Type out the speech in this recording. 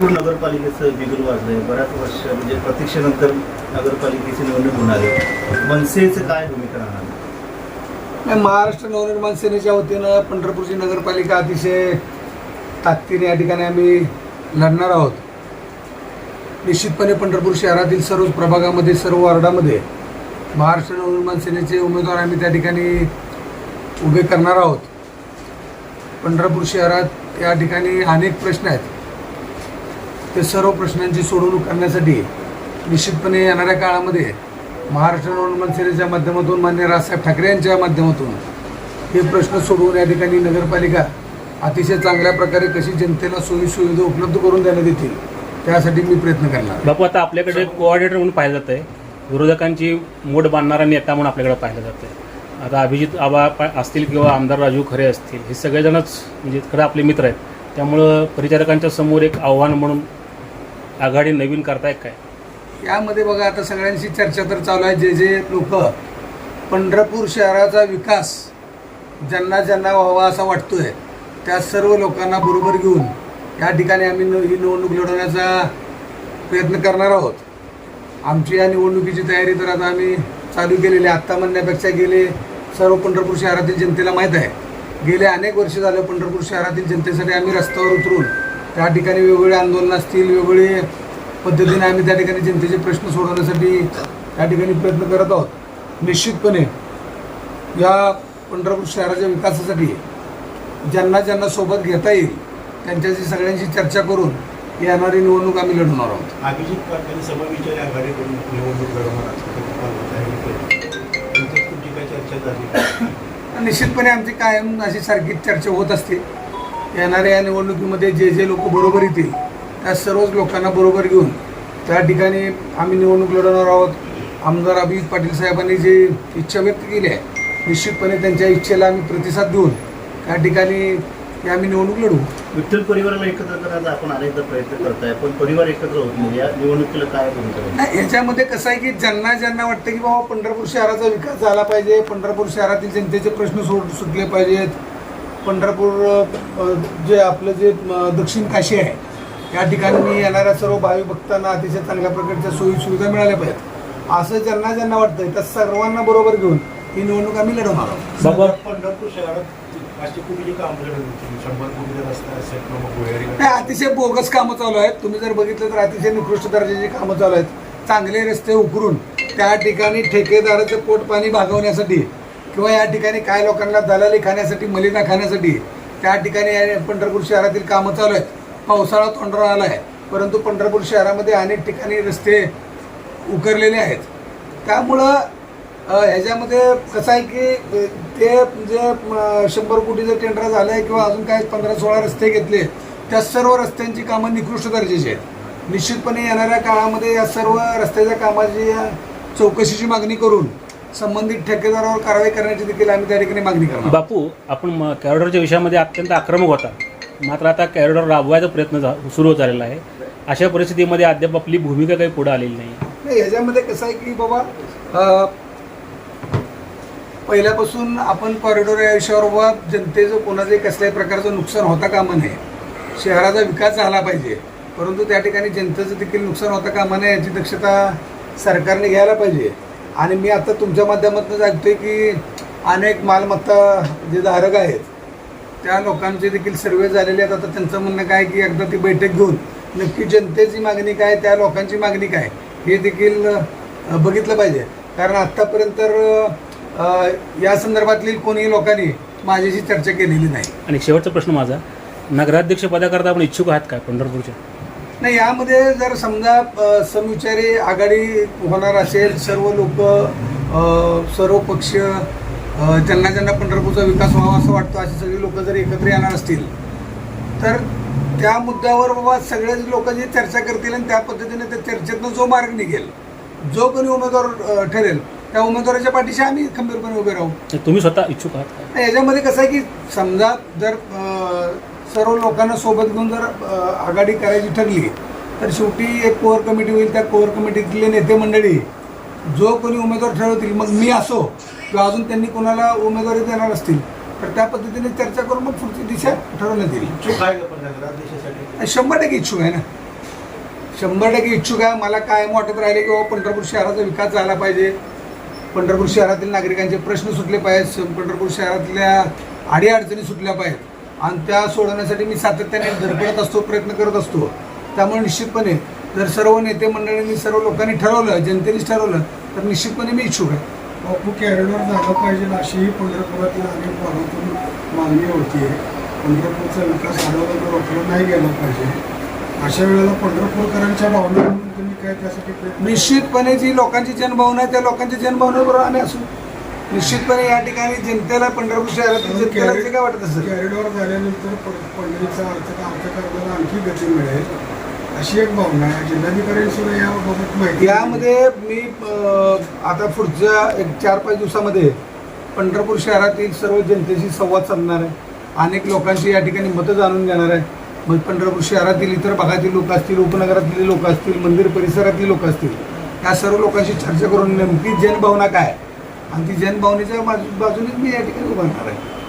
पूर नगरपालिकेचं बिगुल वाजलंय. बऱ्याच वर्ष म्हणजे प्रतीक्षेनंतर नगरपालिकेची निवडणूक होणार आहे. मनसेचं काय भूमिका राहणार? नाही, महाराष्ट्र नवनिर्माण सेनेच्या वतीनं पंढरपूरची नगरपालिका अतिशय ताकदीने या ठिकाणी आम्ही लढणार आहोत. निश्चितपणे पंढरपूर शहरातील सर्व प्रभागामध्ये सर्व वार्डामध्ये महाराष्ट्र नवनिर्माण सेनेचे उमेदवार आम्ही त्या ठिकाणी उभे करणार आहोत. पंढरपूर शहरात या ठिकाणी अनेक प्रश्न आहेत. ते सर्व प्रश्नांची सोडवणूक करण्यासाठी निश्चितपणे येणाऱ्या काळामध्ये महाराष्ट्र नवनिर्माण सेनेच्या माध्यमातून मान्य राजसाहेब ठाकरे यांच्या माध्यमातून हे प्रश्न सोडवून या ठिकाणी नगरपालिका अतिशय चांगल्या प्रकारे कशी जनतेला सोयी सुविधा उपलब्ध करून देण्यात येतील त्यासाठी मी प्रयत्न करणार. बापू आता आपल्याकडे कोऑर्डिनेटर म्हणून पाहिलं जात आहे विरोधकांची मोठ बांधणारा नेता म्हणून आपल्याकडे पाहिलं जातं आहे आता अभिजित आबा असतील किंवा आमदार राजू खरे असतील हे सगळेजणच म्हणजे खरं आपले मित्र आहेत. त्यामुळं परिचारकांच्या समोर एक आव्हान म्हणून आघाडी नवीन करताय काय? यामध्ये बघा आता सगळ्यांशी चर्चा तर चालू आहे जे जे लोक पंढरपूर शहराचा विकास ज्यांना ज्यांना व्हावा असा वाटतोय त्या सर्व लोकांना बरोबर घेऊन या ठिकाणी आम्ही न- ही निवडणूक लढवण्याचा प्रयत्न करणार आहोत. आमची या निवडणुकीची तयारी तर आता आम्ही चालू केलेली आत्ता म्हणण्यापेक्षा गेले सर्व पंढरपूर शहरातील जनतेला माहीत आहे. गेले अनेक वर्ष झालं पंढरपूर शहरातील जनतेसाठी आम्ही रस्त्यावर उतरून त्या ठिकाणी वेगवेगळे आंदोलनं असतील वेगवेगळे पद्धतीने आम्ही त्या ठिकाणी जनतेचे प्रश्न सोडवण्यासाठी त्या ठिकाणी प्रयत्न करत आहोत. निश्चितपणे या पंढरपूर शहराच्या विकासासाठी ज्यांना ज्यांना सोबत घेता येईल त्यांच्याशी सगळ्यांशी चर्चा करून येणारी निवडणूक आम्ही लढवणार आहोत. अभिजित पाटील समविचारी आघाडीकडून निवडणूक लढवणार असं त्यांच्यात तुमची काय चर्चा झाली. निश्चितपणे आमची कायम अशी सारखीच चर्चा होत असते. येणाऱ्या या निवडणुकीमध्ये जे जे लोक बरोबर येतील त्या सर्वच लोकांना बरोबर घेऊन त्या ठिकाणी आम्ही निवडणूक लढवणार आहोत. आमदार अभिजित पाटील साहेबांनी जी इच्छा व्यक्त केली आहे निश्चितपणे त्यांच्या इच्छेला आम्ही प्रतिसाद देऊन त्या ठिकाणी आम्ही निवडणूक लढवू. विठ्ठल परिवाराला एकत्र करण्याचा आपण अनेकदा प्रयत्न करताय पण परिवार एकत्र होत नाही. या निवडणुकीला काय? नाही याच्यामध्ये कसं आहे की ज्यांना ज्यांना वाटतं की बाबा पंढरपूर शहराचा विकास झाला पाहिजे पंढरपूर शहरातील जनतेचे प्रश्न सोड सुटले पाहिजेत पंढरपूर जे आपलं जे दक्षिण काशी आहे या ठिकाणी येणाऱ्या सर्व भावी भक्तांना अतिशय चांगल्या प्रकारच्या सोयी सुविधा मिळाल्या पाहिजेत. असं ज्यांना ज्यांना वाटतंय त्या सर्वांना बरोबर घेऊन ही निवडणूक आम्ही लढवणार आहोत बाबा पंढरपूर शहरात अतिशय बोगस कामं चालू आहेत. तुम्ही जर बघितलं तर अतिशय निकृष्ट दर्जाची कामं चालू आहेत. चांगले रस्ते उकरून त्या ठिकाणी ठेकेदाराचं पोट पाणी भागवण्यासाठी किंवा या ठिकाणी काय लोकांना दलाली खाण्यासाठी मलिना खाण्यासाठी त्या ठिकाणी पंढरपूर शहरातील कामं चालू आहेत. पावसाळा तोंडावर आला आहे. परंतु पंढरपूर शहरामध्ये अनेक ठिकाणी रस्ते उकरलेले आहेत. त्यामुळं ह्याच्यामध्ये कसं आहे की ते जे शंभर कोटीचं टेंडर झालं आहे किंवा अजून काय पंधरा सोळा रस्ते घेतले त्या सर्व रस्त्यांची कामं निकृष्ट दर्जाची आहेत. निश्चितपणे येणाऱ्या काळामध्ये या सर्व रस्त्याच्या कामाची चौकशीची मागणी करून संबंधित ठेकेदारावर कारवाई करण्याची देखील आम्ही त्या ठिकाणी मागणी करणार. बापू आपण कॅरिडॉरच्या विषयामध्ये अत्यंत आक्रमक होता. मात्र आता कॅरिडॉर राबवायचा प्रयत्न सुरू झालेला आहे. अशा परिस्थितीमध्ये अद्याप आपली भूमिका काही पुढे आलेली नाही. नाही ह्याच्यामध्ये कसं आहे की बाबा पहिल्यापासून आपण कॉरिडॉर या विषयावर जनतेचं कोणाचंही कसल्याही प्रकारचं नुकसान होता कामा नये. शहराचा विकास झाला पाहिजे. परंतु त्या ठिकाणी जनतेचं देखील नुकसान होता कामा नये याची दक्षता सरकारने घ्यायला पाहिजे. आणि मी आता तुमच्या माध्यमातून ऐकतोय की अनेक मालमत्ता जे धारक आहेत त्या लोकांचे देखील सर्वे झालेले आहेत. आता त्यांचं म्हणणं काय की एकदा ती बैठक घेऊन नक्की जनतेची मागणी काय त्या लोकांची मागणी काय हे देखील बघितलं पाहिजे. कारण आत्तापर्यंत तर या संदर्भातील कोणीही लोकांनी माझ्याशी चर्चा केलेली नाही. आणि शेवटचा प्रश्न माझा नगराध्यक्ष पदाकरता आपण इच्छुक आहात का पंढरपूरच्या? नाही यामध्ये जर समजा समविचारी आघाडी होणार असेल सर्व लोक सर्व पक्ष ज्यांना ज्यांना पंढरपूरचा विकास व्हावा असं वाटतं असे सगळे लोक जर एकत्र येणार असतील तर त्या मुद्द्यावर बाबा सगळेच लोक जे चर्चा करतील आणि त्या पद्धतीने त्या चर्चेतनं जो मार्ग निघेल जो कोणी उमेदवार ठरेल त्या उमेदवाराच्या पाठीशी आम्ही खंबीरपणे उभे राहू. तुम्ही स्वतः इच्छुक आहात याच्यामध्ये कसं आहे की समजा जर सर्व लोकांना सोबत घेऊन जर आघाडी करायची ठरली तर शेवटी एक कोअर कमिटी होईल त्या कोअर कमिटीतले नेते मंडळी जो कोणी उमेदवार ठरवतील मग मी असो किंवा अजून त्यांनी कोणाला उमेदवारी देणार असतील तर त्या पद्धतीने चर्चा करून मग पुढची दिशा ठरवण्यात येईल. शंभर टक्के इच्छुक आहे ना. शंभर टक्के इच्छुक आहे मला कायम वाटत राहिले की बाबा पंढरपूर शहराचा विकास झाला पाहिजे. पंढरपूर शहरातील नागरिकांचे प्रश्न सुटले पाहिजेत पंढरपूर शहरातल्या अडीअडचणी सुटल्या पाहिजेत. आणि त्या सोडवण्यासाठी मी सातत्याने धडपडत असतो प्रयत्न करत असतो. त्यामुळे निश्चितपणे जर सर्व नेते मंडळींनी सर्व लोकांनी ठरवलं जनतेनेच ठरवलं तर निश्चितपणे मी इच्छुक आहे. बापू कॅरिडॉर झालं पाहिजे अशीही पंढरपुरातील अनेक भागातून मागणी होती. पंढरपूरचा विकास अडवला तर रोखला नाही गेला पाहिजे. अशा वेळेला पंढरपूरकरांच्या भावना तुम्ही काय त्यासाठी निश्चितपणे जी लोकांची जनभावना आहे त्या लोकांच्या जनभावनेबरोबर आम्ही असू. निश्चितपणे या ठिकाणी जनतेला पंढरपूर शहरातील जनतेला जे काय वाटत असेल? कॅरिडॉर झाल्यानंतर पंढरीचा अर्थ अर्थकारणाला आणखी गती मिळेल अशी एक भावना आहे. जिल्हाधिकारी सुद्धा याबाबत माहिती यामध्ये मी आता पुढच्या एक चार पाच दिवसामध्ये पंढरपूर शहरातील सर्व जनतेशी संवाद साधणार आहे. अनेक लोकांची या ठिकाणी मतं जाणून घेणार आहे. मग पंढरपूर शहरातील इतर भागातील लोक असतील उपनगरातील लोक असतील मंदिर परिसरातील लोक असतील या सर्व लोकांशी चर्चा करून नेमकी जनभावना काय? आणि ती जनभावनेच्या बाजू बाजूनेच मी या ठिकाणी उभारणार आहे.